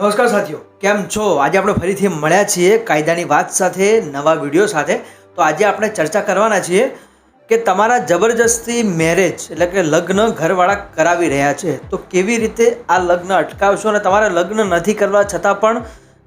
નમસ્કાર સાથીઓ, કેમ છો? આજે આપણે ફરીથી મળ્યા છીએ કાયદાની વાત સાથે, નવા વીડિયો સાથે. તો આજે આપણે ચર્ચા કરવાના છીએ કે તમારા જબરજસ્તી મેરેજ એટલે કે લગ્ન ઘરવાળા કરાવી રહ્યા છે, તો કેવી રીતે આ લગ્ન અટકાવશો અને તમારે લગ્ન નથી કરવા છતાં પણ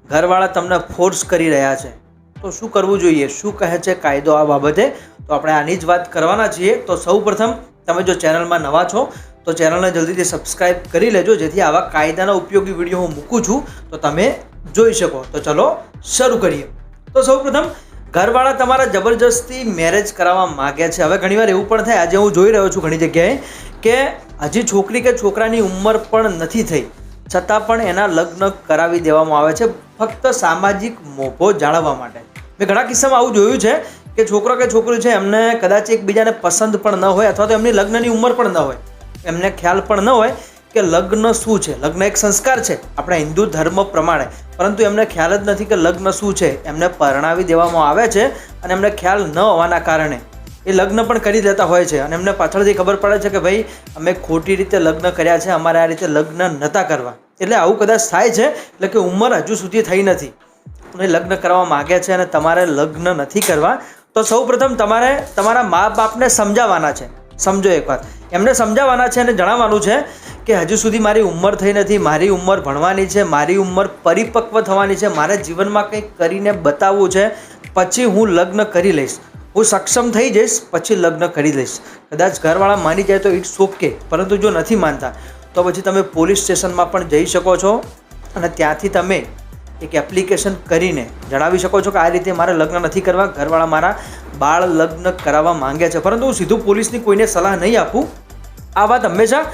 ઘરવાળા તમને ફોર્સ કરી રહ્યા છે? તો શું કરવું જોઈએ? શું કહે છે કાયદો આ બાબતે? તો આપણે આની જ વાત કરવાના છીએ. તો સૌ પ્રથમ તમે જો ચેનલમાં નવા છો તો ચેનલને જલ્દીથી સબસ્ક્રાઇબ કરી લેજો, જેથી આવા કાયદાના ઉપયોગી વીડિયો હું મૂકું છું. તો તમે જોઈ શકો. તો ચલો શરૂ કરીએ. તો સૌપ્રથમ, ઘરવાળા તમારા જબરજસ્તી મેરેજ કરાવવા માગે છે. હવે ઘણીવાર એવું પણ થાય, આજે હું જોઈ રહ્યો છું ઘણી જગ્યાએ, કે હજી છોકરી કે છોકરાની ઉંમર પણ નથી થઈ. છતાં પણ એના લગ્ન કરાવી દેવામાં આવે છે, ફક્ત સામાજિક મોભો જાળવવા માટે. મેં ઘણા કિસ્સામાં આવું જોયું છે, કે છોકરો કે છોકરી છે, એમને કદાચ એકબીજાને પસંદ પણ ન હોય, અથવા તો એમની લગ્નની ઉંમર પણ ન હોય. એમને ખ્યાલ પણ ન હોય કે લગ્ન શું છે. લગ્ન એક સંસ્કાર છે. આપણા હિન્દુ ધર્મ પ્રમાણે. પરંતુ એમને ખ્યાલ જ નથી કે લગ્ન શું છે. એમને પરણાવી દેવામાં આવે છે અને એમને ખ્યાલ ન હોવાના કારણે. એ લગ્ન પણ કરી દેતા હોય છે. અને એમને પાછળથી ખબર પડે છે કે ભાઈ, અમે ખોટી રીતે લગ્ન કર્યા છે. અમારે આ રીતે લગ્ન નહોતા કરવા. એટલે આવું કદાચ થાય છે. એટલે કે ઉંમર હજુ સુધી થઈ નથી. અને લગ્ન કરવા માગે છે અને તમારે લગ્ન નથી કરવા, તો સૌ પ્રથમ તમારે તમારા મા બાપને સમજાવવાના છે. સમજો એક વાત એમને સમજાવવાના છે અને જણાવવાનું છે કે હજુ સુધી મારી ઉંમર થઈ નથી, મારી ઉંમર ભણવાની છે, મારી ઉંમર પરિપક્વ થવાની છે, મારે જીવનમાં કંઈક કરીને બતાવવું છે, પછી હું લગ્ન કરી લઈશ. હું સક્ષમ થઈ જઈશ, પછી લગ્ન કરી લઈશ. કદાચ ઘરવાળા માની જાય તો ઇટ્સ ઓકે પરંતુ જો નથી માનતા, તો પછી તમે પોલીસ સ્ટેશનમાં પણ જઈ શકો છો અને ત્યાંથી તમે એક એપ્લિકેશન કરીને જણાવી શકો છો કે આ રીતે મારે લગ્ન નથી કરવા, ઘરવાળા મારા બાળ લગ્ન કરાવવા માંગે છે. પરંતુ હું સીધું પોલીસની કોઈને સલાહ નહીં આપું. આ વાત હંમેશા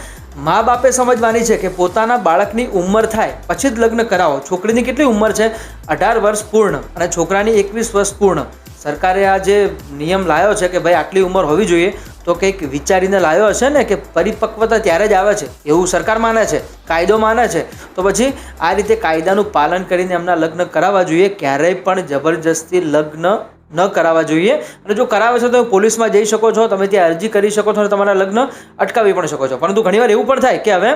મા બાપે સમજવાની છે કે પોતાના બાળકની ઉંમર થાય, પછી જ લગ્ન કરાવો. છોકરીની કેટલી ઉંમર છે? અઢાર વર્ષ પૂર્ણ અને છોકરાની એકવીસ વર્ષ પૂર્ણ. સરકારે આ જે નિયમ લાવ્યો છે કે ભાઈ આટલી ઉંમર હોવી જોઈએ, તો કંઈક વિચારીને લાવ્યો હશે ને કે પરિપક્વતા ત્યારે જ આવે છે? એવું સરકાર માને છે? કાયદો માને છે? તો પછી આ રીતે કાયદાનું પાલન કરીને એમના લગ્ન કરાવવા જોઈએ, ક્યારેય પણ જબરજસ્તી લગ્ન ન કરાવવા જોઈએ. અને જો કરાવે છે તો તમે પોલીસમાં જઈ શકો છો, તમે ત્યાં અરજી કરી શકો છો અને તમારા લગ્ન અટકાવી પણ શકો છો. પરંતુ ઘણીવાર એવું પણ થાય કે હવે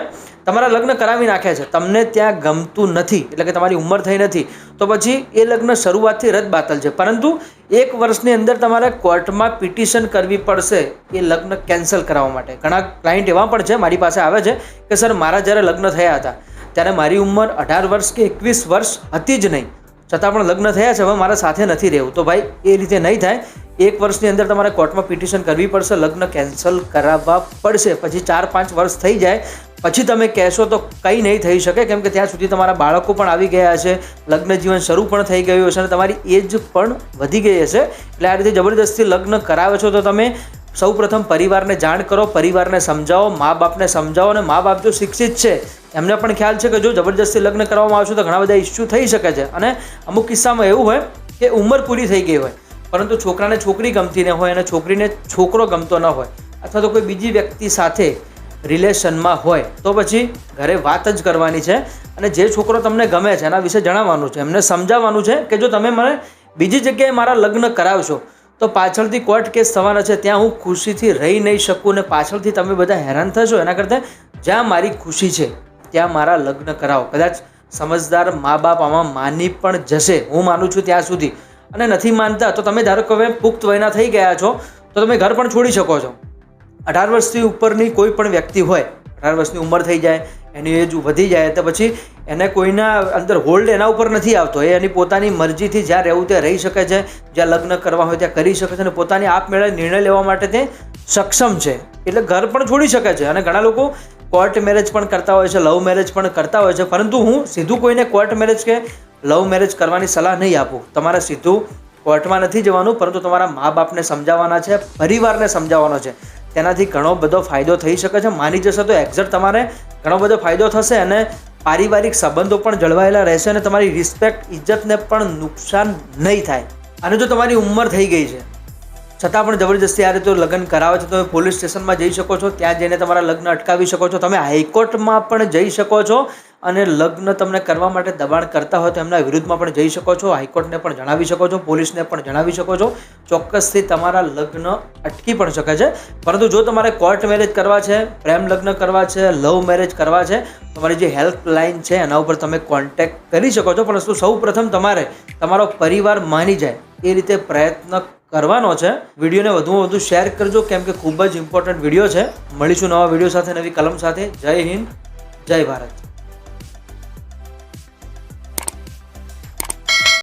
તમારા લગ્ન કરાવી નાખે છે, તમને ત્યાં ગમતું નથી, એટલે કે તમારી ઉંમર થઈ નથી, તો પછી એ લગ્ન શરૂઆતથી રદ બાતલ છે. પરંતુ એક વર્ષની અંદર તમારે કોર્ટમાં પિટિશન કરવી પડશે, એ લગ્ન કેન્સલ કરાવવા માટે. ઘણા ક્લાયન્ટ એવા પણ છે, મારી પાસે આવે છે કે, સર, મારા જ્યારે લગ્ન થયા હતા, ત્યારે મારી ઉંમર અઢાર વર્ષ કે એકવીસ વર્ષ હતી જ નહીં. છતાં પણ લગ્ન થયા છે, હવે મારા સાથે નથી રહેવું. તો ભાઈ, એ રીતે નહીં થાય. એક વર્ષની અંદર તમારે કોર્ટમાં પિટિશન કરવી પડશે, લગ્ન કેન્સલ કરાવવા પડશે. પછી ચાર, પાંચ વર્ષ થઈ જાય. પછી તમે કહેશો તો કંઈ નહીં થઈ શકે, કેમ કે ત્યાં સુધી તમારા બાળકો પણ આવી ગયા હશે લગ્ન જીવન શરૂ પણ થઈ ગયું હશે અને તમારી એજ પણ વધી ગઈ હશે. એટલે આ રીતે જબરદસ્તી લગ્ન કરાવે છો તો તમે સૌ પ્રથમ પરિવારને જાણ કરો, પરિવારને સમજાવો, મા બાપને સમજાવો અને મા બાપ જો શિક્ષિત છે એમને પણ ખ્યાલ છે કે જો જબરજસ્તી લગ્ન કરવામાં આવશે તો ઘણા બધા ઇસ્યુ થઈ શકે છે. અને અમુક કિસ્સામાં એવું હોય કે ઉંમર પૂરી થઈ ગઈ હોય, પરંતુ છોકરાને છોકરી ગમતી ન હોય અને છોકરીને છોકરો ગમતો ન હોય અથવા તો કોઈ બીજી વ્યક્તિ સાથે રિલેશનમાં હોય, તો પછી ઘરે વાત જ કરવાની છે. અને જે છોકરો તમને ગમે છે, એના વિશે જણાવવાનું છે. એમને સમજાવવાનું છે કે જો તમે મને બીજી જગ્યાએ મારા લગ્ન કરાવશો, તો પાછળથી કોર્ટ કેસ થવાના છે, ત્યાં હું ખુશીથી રહી નહીં શકું ને પાછળથી તમે બધા હેરાન થશો. એના કરતાં જ્યાં મારી ખુશી છે ત્યાં મારા લગ્ન કરાવો. કદાચ સમજદાર મા બાપ આમાં માની પણ જશે. હું માનું છું ત્યાં સુધી. અને નથી માનતા તો તમે ધારો કે હવે પુખ્ત વયના થઈ ગયા છો, તો તમે ઘર પણ છોડી શકો છો. અઢાર વર્ષથી ઉપરની કોઈ પણ વ્યક્તિ હોય, અઢાર વર્ષની ઉંમર થઈ જાય, એની એજ વધી જાય, તો પછી એને કોઈના અંદર હોલ્ડ એના ઉપર નથી આવતો. એ એની પોતાની મરજીથી જ્યાં રહેવું ત્યાં રહી શકે છે, જ્યાં લગ્ન કરવા હોય ત્યાં કરી શકે છે અને પોતાની આપમેળે નિર્ણય લેવા માટે તે સક્ષમ છે. એટલે ઘર પણ છોડી શકે છે અને ઘણા લોકો કોર્ટ મેરેજ પણ કરતા હોય છે, લવ મેરેજ પણ કરતા હોય છે, પરંતુ હું સીધું કોઈને કોર્ટ મેરેજ કે લવ મેરેજ કરવાની સલાહ નહીં આપું. તમારે સીધું કોર્ટમાં નથી જવાનું, પરંતુ તમારા મા બાપને સમજાવવાના છે, પરિવારને સમજાવવાનો છે. તેનાથી ઘણો બધો ફાયદો થઈ શકે છે. માની જશે તો એક્ઝેક્ટ તમારે ઘણો બધો ફાયદો થશે અને પારિવારિક સંબંધો પણ જળવાયેલા રહેશે અને તમારી રિસ્પેક્ટ ઇજ્જતને પણ નુકસાન નહીં થાય. અને જો તમારી ઉંમર થઈ ગઈ છે છતાં પણ જબરજસ્તી આ રીતે લગ્ન કરાવે છે, તમે પોલીસ સ્ટેશનમાં જઈ શકો છો, ત્યાં જઈને તમારા લગ્ન અટકાવી શકો છો, તમે હાઈકોર્ટમાં પણ જઈ શકો છો અને લગ્ન તમને કરવા માટે દબાણ કરતા હોય તો એમના વિરુદ્ધમાં પણ જઈ શકો છો, હાઈકોર્ટને પણ જણાવી શકો છો, પોલીસને પણ જણાવી શકો છો, ચોક્કસથી તમારા લગ્ન અટકી પણ શકે છે. પરંતુ જો તમારે કોર્ટ મેરેજ કરવા છે, પ્રેમ લગ્ન કરવા છે, લવ મેરેજ કરવા છે, તમારી જે હેલ્પલાઇન છે એના ઉપર તમે કોન્ટેક્ટ કરી શકો છો પરંતુ સૌ પ્રથમ તમારે તમારો પરિવાર માની જાય, એ રીતે પ્રયત્ન કરવાનો છે. વિડીયોને વધુમાં વધુ શેર કરજો, કેમ કે ખૂબ જ ઇમ્પોર્ટન્ટ વીડિયો છે. મળીશું નવા વીડિયો સાથે, નવી કલમ સાથે. જય હિન્દ, જય ભારત.